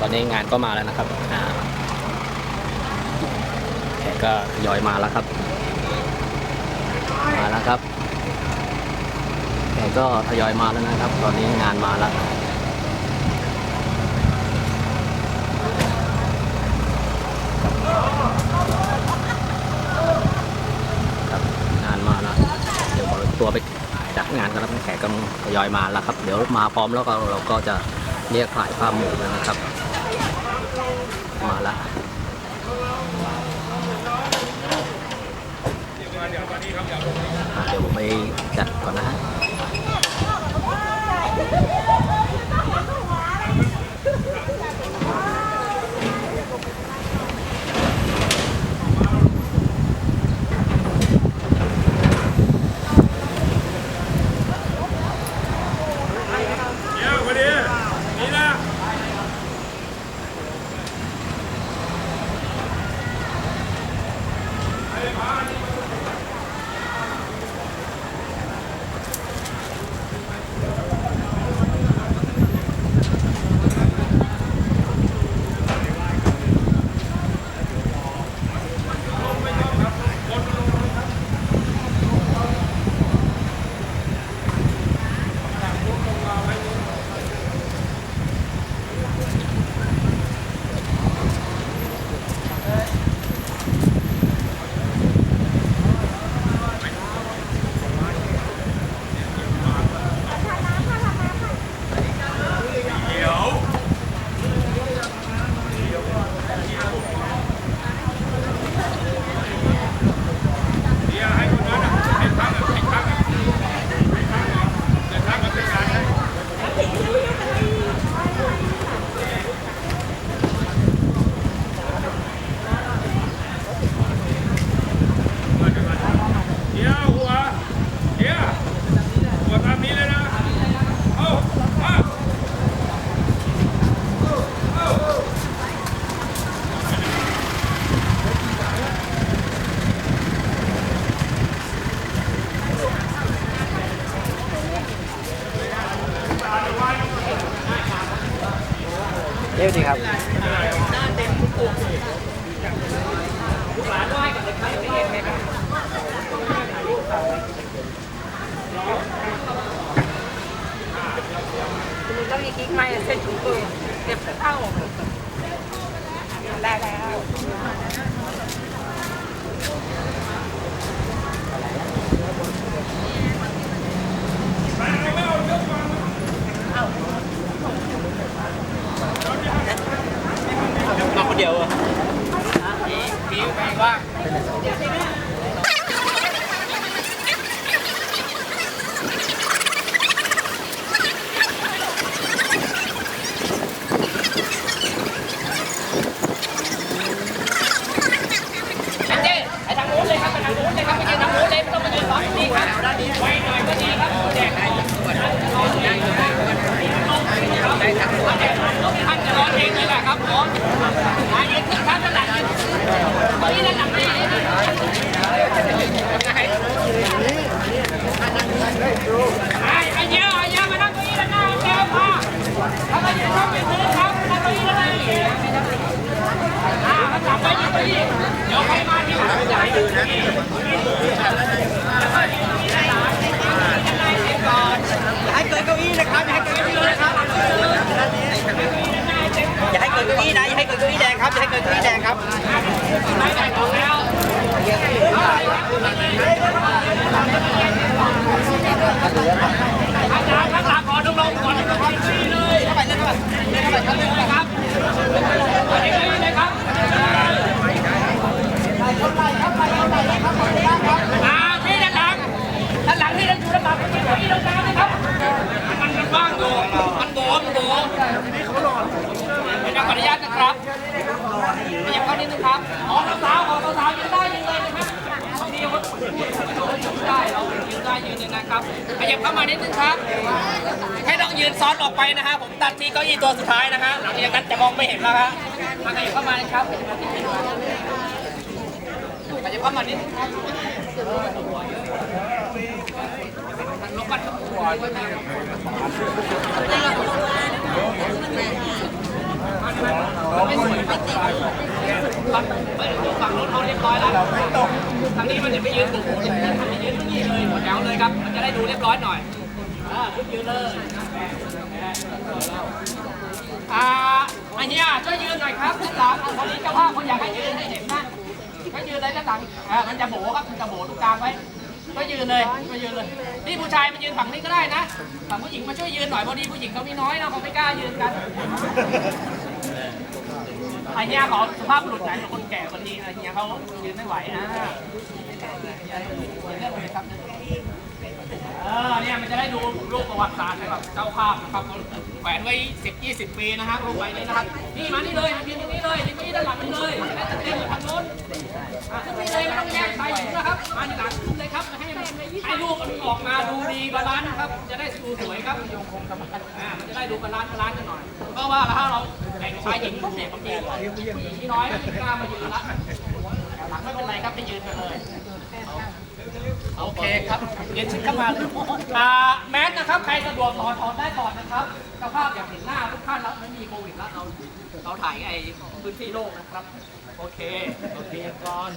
ตอนนี้งานก็มาแล้วนะครับแขกก็ทยอยมาแล้วครับ มาแล้วครับแขกก็ทยอยมาแล้วนะครับ ตอนนี้งานมาแล้วงานมาแล้วเดี๋ยวขอตัวไปจัดงานกันแล้วแขกก็ทยอยมาแล้วครับ เดี๋ยวมาพร้อมแล้วก็เราก็จะเรียกถ่ายภาพหมู่นะครับ มาละเดี๋ยวผมไปจัดก่อนนะฮะ เรียกดีครับคุณต้องมีกิ๊กไม้เส้นถุงมือเก็บเท้าได้แล้ว มาคนเดียวอะ บิวไปว่า เจ๊ไอ้ทางโน้นเลยครับไปทางโน้นเลยครับไปยืนทางโน้นเลยไม่ต้องมายืนฝั่งนี้ครับไว้หน่อยก็ดีครับแจกให้ท่านจะร้องเพลงเลยแหละครับผมมายืนขึ้นครับด้านหลังยืนตรงนี้ด้านหลังนี่ไอ้ไอ้เยอะไอ้เยอะมานั่งตรงนี้ด้านหน้าแก้วพาถ้ามายืนช่องเป็นพื้นครับนั่งตรงนี้ด้านหน้าอ่ามาจับไว้ยืนตรงนี้เดี๋ยวใครมาที่หลังจะให้ยืนนะ อย่าให้เกินเก้าอี้นะครับอย่าให้เกินเก้าอี้นะครับอย่าให้เกินเก้าอี้นะอย่าให้เกินเก้าอี้แดงครับอย่าให้เกินเก้าอี้แดงครับ ไม่ได้ของแล้วอาจารย์ข้างหลังขอทุกลงก่อนทุกคนชี้เลยเข้าไปเลยเข้าไปเข้าไปครับอันนี้เลยครับอ่าที่ด้านหลังด้านหลังที่ด้านอยู่ด้านหลังเป็นที่ตรงกลางนะครับ มันมันว่างอยู่มันโบมันโบเป็นการขออนุญาตนะครับขยับเข้านิดนึงครับอ๋อสาวๆขอสาวๆยืนได้ยืนเลยนะครับบางทีเขายื นได้เรายืนได้ยืนเลยนะครับขยับเข้ามานิดนึงครับ ให้ต้องยืนซ้อนออกไปนะฮะผมตัดที่เก้าอี้ตัวสุดท้ายนะฮะหลังจากนั้นจะมองไม่เห็นแล้วฮะมาขยับเข้ามาเลยครับขยับเข้ามานิดนึงครับลงมาทั้งหัวกันนะ ไม่สวยไม่ติดฝั่งฝั่งนู้นเขาเรียบร้อยแล้วทางนี้มันจะไปยืนถูกทางนี้ยืนตรงนี้เลยหมดแถวเลยครับ มันจะได้ดูเรียบร้อยหน่อยอ่าขึ้นยืนเลยอ่าอันนี้ช่วยยืนหน่อยครับด้านหลังคนนี้เจ้าภาพคนอยากให้ยืนให้เห็นนะก็ยืนเลยด้านหลังอ่ามันจะโบครับมันจะโบตรงกลางไว้ก็ยืนเลยก็ยืนเลย นี่ผู้ชายมายืนฝั่งนี้ก็ได้นะ ฝั่งผู้หญิงมาช่วยยืนหน่อยพอดีผู้หญิงเขามีน้อยนะเขาไม่กล้ายืนกัน ไอเฮียขอสภาพหลุดไหนเป็นคนแก่คนนี้ไอเฮียเขายืนไม่ไหวอะเลือกเลยครับ เออเนี่ยมันจะได้ดูรูปประวัติศาสตร์ให้แบบเจ้าภาพนะครับแขวนไว้10 20ปีนะฮะรูปไว้นี้นะครับ นี่มานี่เลยมายืนตรงนี้เลยนตรงนี้ด้านหลังนี่เลยได้เต็มๆทางโน้นอะขึ้นไปเลยไม่ต้องแยกชายนะครับ มาที่หลังขึ้นเลยครับให้ให้ลูกมันออกมาดูดีบาลานซ์นะครับ จะได้ดูสวยครับอ่ามันจะได้ดูบาลานซ์บาลานซ์กันหน่อย เพราะว่าถ้าเราแบ่งชายหญิงเนี่ยบางทีผู้หญิงที่น้อยไม่กล้ามายืนละหลังไม่เป็นไรครับไปยืนไปเลย โอเคครับเรียนชิดเข้ามาเลยอ่าแมสนะครับใครสะดวกถอดถอดได้ถอดนะครับเจ้าภาพอยากเห็นหน้าทุกท่านแล้วไม่มีโควิดแล้วเราเราถ่ายไอ้พื้นที่โล่งนะครับ โอเคโอเคก่อน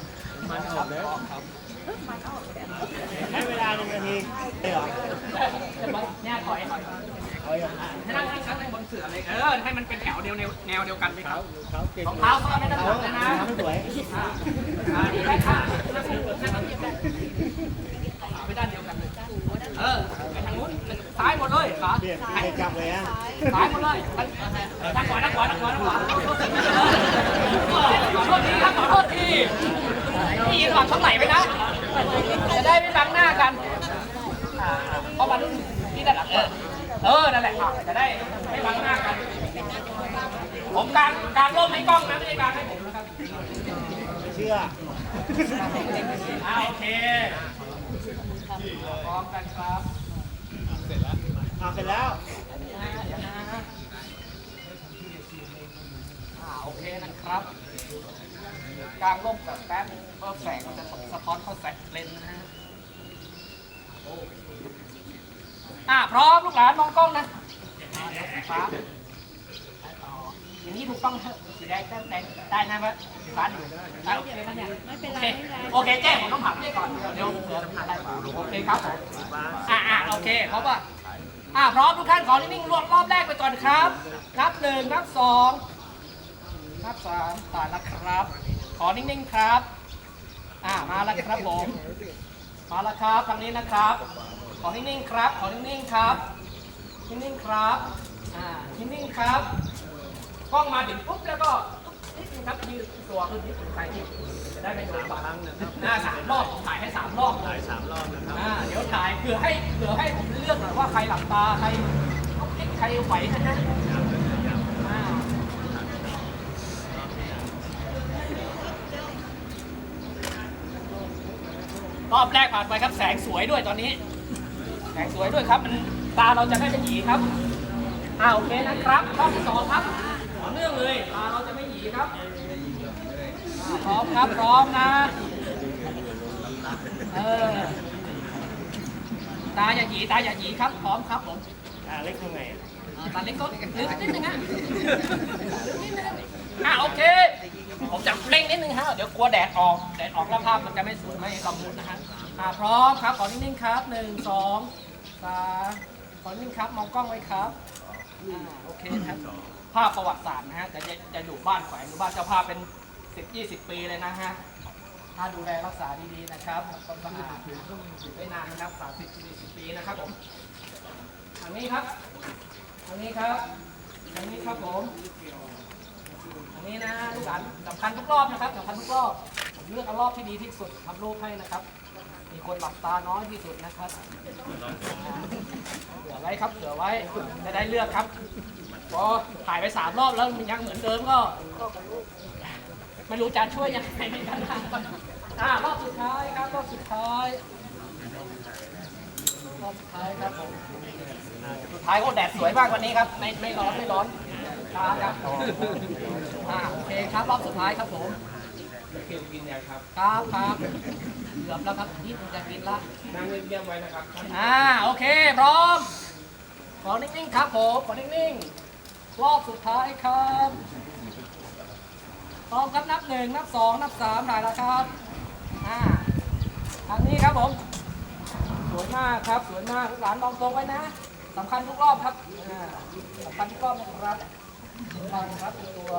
มันออกแล้วครับให้เวลาหนึ่งนาทีได้เหรอเนี่ยถอยถอยให้นั่งนั่งนั่งบนเสือเลยเออให้มันเป็นแถวเดียวแนวเดียวกันไปครับขาเก่งรองเท้าก็ไม่ต้องหลังเลยนะสวย อ่าอ่าดีได้ค่ะนั่งนั่งนั่งเทียบกันไปด้านเดียวกันเลย เออ ไปทางนู้นซ้ายหมด เลยขาเปลี่ยนไปจับเลยฮะซ้ายหมดเลยนั่งขวานั่งขวานั่งขวานั่งขวาขอโทษทีครับขอโทษทีพี่ยืนหลังช่องไหลไปนะ จะได้ไม่บังหน้ากันอ่าเพราะมันที่ด้านหลังเออเออ นั่นแหละค่ะจะได้ไม่บังหน้ากัน ผมการการร่มให้กล้องนะไม่ใช่การให้ผมนะครับเชื่ออ่าโอเคพร้อมกันครับ เอาเสร็จแล้วอ่าเดี๋ยวนะอ่าโอเคนะครับกลางร่มแบบแป๊บเพื่อแสงมันจะสะท้อนเข้าแสงเลนส์นะฮะโอเคอ่าพร้อมลูกหลานมองกล้องนะอ่าเดี๋ยวสีฟ้าไปต่ออย่างนี้ถูกต้องเถอะสีแดงแต้มแดงได้นะไหมสีฟ้าอยู่ได้โอเคนะเนี่ยไม่เป็นไรโอเคแจ้งผมต้องถามพี่ก่อนเดี๋ยวเผื่อทำได้เปล่าโอเคครับผมอ่าอ่าโอเคเพราะว่า อ่าพร้อมทุกท่านขอนิ่งๆรวบรอบแรกไปก่อนครับ นับหนึ่งนับสองนับสามตายแล้วครับ ขอนิ่งๆครับ อ่ามาแล้วครับผมมาแล้วครับทางนี้นะครับ ขอนิ่งๆครับ ขอนิ่งๆครับ นิ่งๆครับ อ่า นิ่งๆครับ กล้องมาถึงปุ๊บแล้วก็ นิดนึงครับยืดตัวขึ้นนิดนึงใครที่จะได้ไม่โดนบังหน้าสามรอบผมถ่ายให้สามรอบถ่ายสามรอบนะครับอ่าเดี๋ยวถ่ายเผื่อให้เผื่อให้ผมเลือกหน่อยว่าใครหลับตาใครใครไหวนะฮะอ่ารอบแรกผ่านไปครับแสงสวยด้วยตอนนี้ แสงสวยด้วยครับมันตาเราจะไม่เป็นหยีครับ อ่าโอเคนะครับรอบที่สองครับต่อเนื่องเลยตาเราจะไม่หยี ครับอ่าพร้อมครับ พร้อมนะ เออ ตาอย่าหยีตาอย่าหยีครับ พร้อมครับผมอ่าเล็กยังไงอะอ่าตาเล็กก็ลึกนิดนึงฮะลึกนิดนึงอ่าโอเค ผมจะเร่งนิดนึงฮะ เดี๋ยวกลัวแดดออก แดดออกแล้วภาพมันจะไม่สวยไม่ละมุนนะฮะอ่าพร้อมครับ ขอนิ่งๆครับหนึ่งสองสามขอนิ่งครับ มองกล้องไว้ครับอ่าโอเคครับ ภาพประวัติศาสตร์นะฮะจะจะจะอยู่บ้านแขวงหรือบ้านเจ้าภาพเป็นสิบยี่สิบปีเลยนะฮะถ้าดูแลรักษาดีๆนะครับความสะอาดอยู่ได้นานนะครับสามสิบสี่สิบปีนะครับผมทางนี้ครับทางนี้ครับทางนี้ครับผมอันนี้นะลูกหลานสำคัญทุกรอบนะครับสำคัญทุกรอบผมเลือกเอารอบที่ดีที่สุดทำรูปให้นะครับ มีคนหลับตาน้อยที่สุดนะครับเผื่อไว้ครับเผื่อไว้จะได้เลือกครับ พอถ่ายไปสามรอบแล้วมันยังเหมือนเดิมก็ไม่รู้จะช่วยยังไงเหมือนกันนะอ่ารอบสุดท้ายครับรอบสุดท้ายรอบสุดท้ายครับผมสุดท้ายก็แดดสวยมากวันนี้ครับไม่ไม่ร้อนไม่ร้อนครับอ่าโอเคครับรอบสุดท้ายครับผมกินกินยังครับครับครับเกือบแล้วครับนี่ผมจะกินละนั่งเงียบๆไว้นะครับอ่าโอเคพร้อมขอนิ่งๆครับผมขอนิ่งๆ รอบสุดท้ายครับพร้อมครับนับหนึ่งนับสองนับสามถ่ายแล้วครับอ่าทางนี้ครับผม สวยมากครับ สวยมากลูกหลานมองตรงไว้นะสำคัญทุกรอบครับอ่าสำคัญทุกรอบนะครับรอบนะครับตัว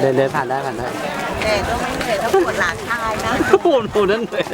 เดินเดินผ่านได้ผ่านได้แต่ก็ไม่เหนื่อยถ้าปวดหลังชายนะพูดพูดนั่นเลย